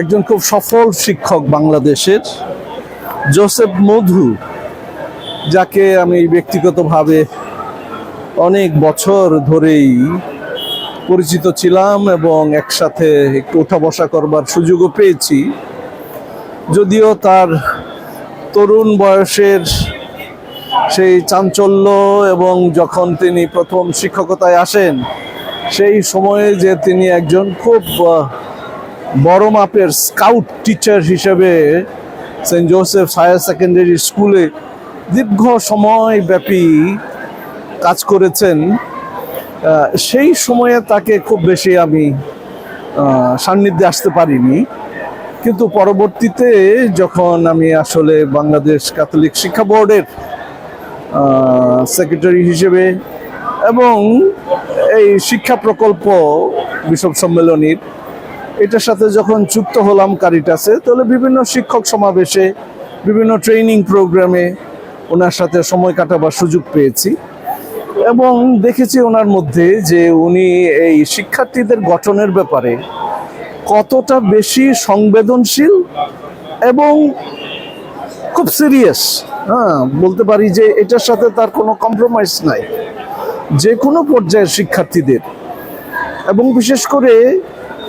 একজন খুব সফল শিক্ষক বাংলাদেশের, জোসেফ মধু, যাকে আমি ব্যক্তিগতভাবে অনেক বছর ধরেই পরিচিত ছিলাম এবং একসাথে একটু ওঠা বসা করবার সুযোগও পেয়েছি। যদিও তার তরুণ বয়সের সেই চাঞ্চল্য এবং যখন তিনি প্রথম শিক্ষকতায় আসেন, সেই সময়ে যে তিনি একজন খুব বড় মাপের স্কাউট টিচার হিসেবে সেন্ট জোসেফ হায়ার সেকেন্ডারি স্কুলে দীর্ঘ সময় ব্যাপী কাজ করেছেন। সেই সময়ে তাকে খুব বেশি আমি সান্নিধ্যে আসতে পারিনি। কিন্তু পরবর্তীতে যখন আমি আসলে বাংলাদেশ ক্যাথলিক শিক্ষা বোর্ডের সেক্রেটারি হিসেবে এবং এই শিক্ষা প্রকল্প বিশপ সম্মেলনীর এটার সাথে যখন যুক্ত হলাম কারিটাসে তাহলে বিভিন্ন শিক্ষক সমাবেশে, বিভিন্ন ট্রেনিং প্রোগ্রামে ওনার সাথে সময় কাটাবার সুযোগ পেয়েছি। এবং দেখেছি ওনার মধ্যে যে উনি এই শিক্ষার্থীদের গঠনের ব্যাপারে কতটা বেশি সংবেদনশীল এবং খুব সিরিয়াস। হ্যাঁ বলতে পারি যে এটার সাথে তার কোনো কম্প্রোমাইজ নাই। যে কোনো পর্যায়ের শিক্ষার্থীদের। এবং বিশেষ করে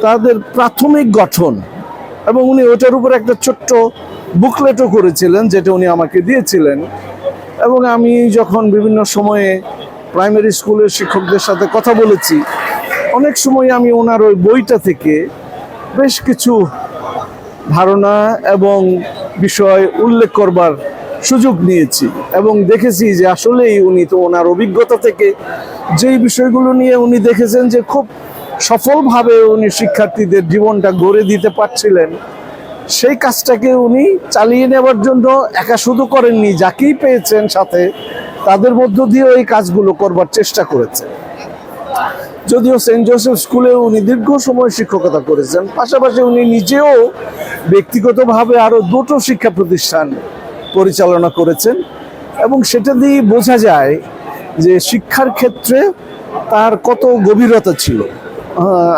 তাদের প্রাথমিক গঠন। এবং উনি ওটার উপর একটা ছোট্ট বুকলেটও করেছিলেন, যেটা উনি আমাকে দিয়েছিলেন। এবং আমি যখন বিভিন্ন সময়ে প্রাইমারি স্কুলের শিক্ষকদের সাথে কথা বলেছি, অনেক সময় আমি ওনার ওই বইটা থেকে বেশ কিছু ধারণা এবং বিষয় উল্লেখ করবার সুযোগ নিয়েছি। এবং দেখেছি যে আসলেই উনি তো ওনার অভিজ্ঞতা থেকে যেই বিষয়গুলো নিয়ে উনি দেখেছেন যে খুব সফলভাবে উনি শিক্ষার্থীদের জীবনটা গড়ে দিতে পারছিলেন, সেই কাজটাকে উনি চালিয়ে নেওয়ার জন্য একা শুধু করেননি, যাকেই পেয়েছেন সাথে, তাদের মধ্য দিয়ে এই কাজগুলো করবার চেষ্টা করেছেন যদিও সেন্ট জোসেফ স্কুলে উনি দীর্ঘ সময় শিক্ষকতা করেছেন, পাশাপাশি উনি নিজেও ব্যক্তিগতভাবে আরও দুটো শিক্ষা প্রতিষ্ঠান পরিচালনা করেছেন এবং সেটা দিয়ে বোঝা যায় যে শিক্ষার ক্ষেত্রে তার কত গভীরতা ছিল।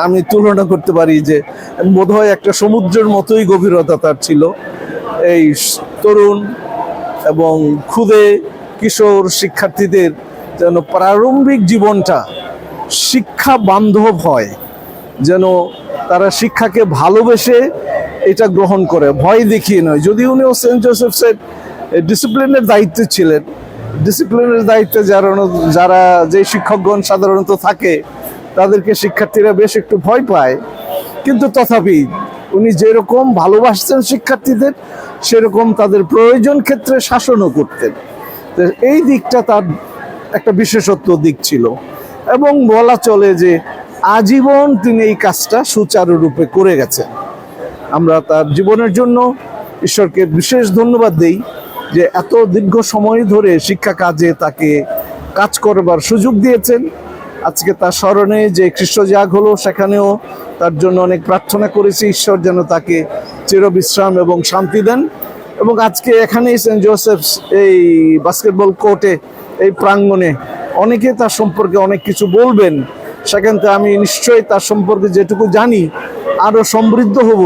আমি তুলনা করতে পারি যে বোধহয় একটা সমুদ্রের মতোই গভীরতা তার ছিল। এই তরুণ এবং ক্ষুদে কিশোর শিক্ষার্থীদের যেন প্রারম্ভিক জীবনটা শিক্ষা বান্ধব হয়, যেন তারা শিক্ষাকে ভালোবেসে এটা গ্রহণ করে। ভয় দেখিয়ে নয়। যদি উনিও সেন্ট জোসেফ জোসেফসের ডিসিপ্লিনের দায়িত্বে ছিলেন, ডিসিপ্লিনের দায়িত্বে যারা যারা যে শিক্ষকগণ সাধারণত থাকে তাদেরকে শিক্ষার্থীরা বেশ একটু ভয় পায়। কিন্তু তথাপি উনি যেরকম ভালোবাসতেন শিক্ষার্থীদের, সেরকম তাদের প্রয়োজন ক্ষেত্রে শাসনও করতেন। এই দিকটা তার একটা বিশেষত্ব দিক ছিল। এবং বলা চলে যে আজীবন তিনি এই কাজটা সুচারুরূপে করে গেছেন। আমরা তার জীবনের জন্য ঈশ্বরকে বিশেষ ধন্যবাদ দেই যে এত দীর্ঘ সময় ধরে শিক্ষা কাজে তাকে কাজ করবার সুযোগ দিয়েছেন। আজকে তার স্মরণে যে খ্রিস্ট জাগ হলো, সেখানেও তার জন্য অনেক প্রার্থনা করেছি। ঈশ্বর যেন তাকে চিরবিশ্রাম এবং শান্তি দেন। এবং আজকে এখানেই সেন্ট জোসেফ এই বাস্কেটবল কোর্টে এই প্রাঙ্গণে অনেকে তার সম্পর্কে অনেক কিছু বলবেন। সেখান থেকে আমি নিশ্চয়ই তার সম্পর্কে যেটুকু জানি, আরও সমৃদ্ধ হব,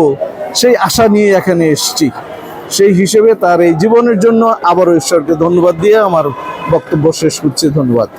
সেই আশা নিয়ে এখানে এসেছি। সেই হিসেবে তার এই জীবনের জন্য আবারও ঈশ্বরকে ধন্যবাদ দিয়ে আমার বক্তব্য শেষ করছি। ধন্যবাদ।